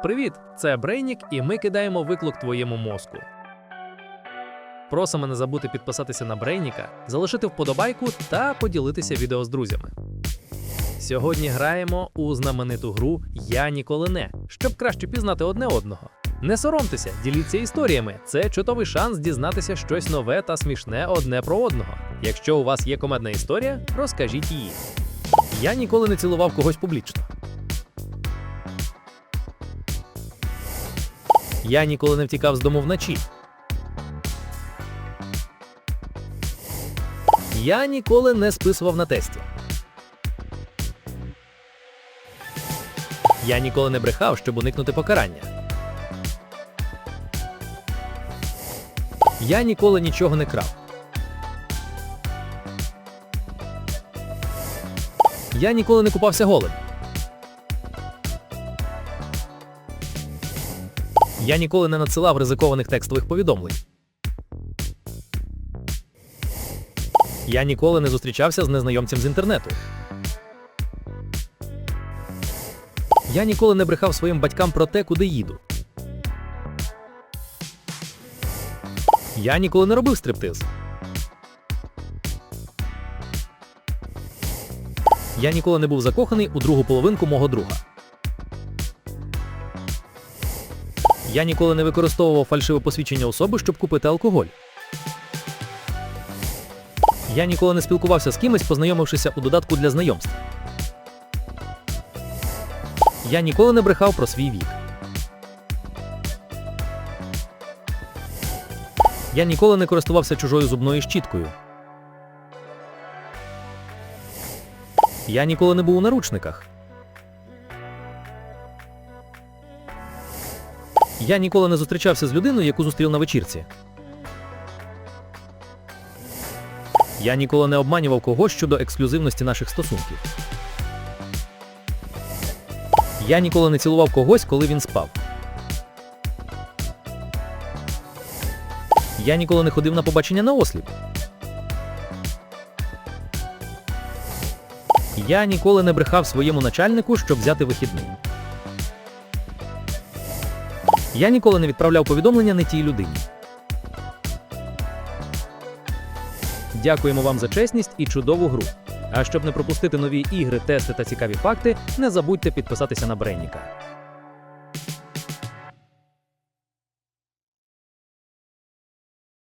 Привіт! Це Брейнік, і ми кидаємо виклик твоєму мозку. Просимо не забути підписатися на Брейніка, залишити вподобайку та поділитися відео з друзями. Сьогодні граємо у знамениту гру Я ніколи не, щоб краще пізнати одне одного. Не соромтеся, діліться історіями. Це чудовий шанс дізнатися щось нове та смішне одне про одного. Якщо у вас є комедна історія, розкажіть її. Я ніколи не цілував когось публічно. Я ніколи не втікав з дому вночі. Я ніколи не списував на тесті. Я ніколи не брехав, щоб уникнути покарання. Я ніколи нічого не крав. Я ніколи не купався голим. Я ніколи не надсилав ризикованих текстових повідомлень. Я ніколи не зустрічався з незнайомцем з інтернету. Я ніколи не брехав своїм батькам про те, куди їду. Я ніколи не робив стриптиз. Я ніколи не був закоханий у другу половинку мого друга. Я ніколи не використовував фальшиве посвідчення особи, щоб купити алкоголь. Я ніколи не спілкувався з кимось, познайомившися у додатку для знайомств. Я ніколи не брехав про свій вік. Я ніколи не користувався чужою зубною щіткою. Я ніколи не був у наручниках. Я ніколи не зустрічався з людиною, яку зустрів на вечірці. Я ніколи не обманював когось щодо ексклюзивності наших стосунків. Я ніколи не цілував когось, коли він спав. Я ніколи не ходив на побачення на осліп. Я ніколи не брехав своєму начальнику, щоб взяти вихідний. Я ніколи не відправляв повідомлення не тій людині. Дякуємо вам за чесність і чудову гру. А щоб не пропустити нові ігри, тести та цікаві факти, не забудьте підписатися на Бренніка.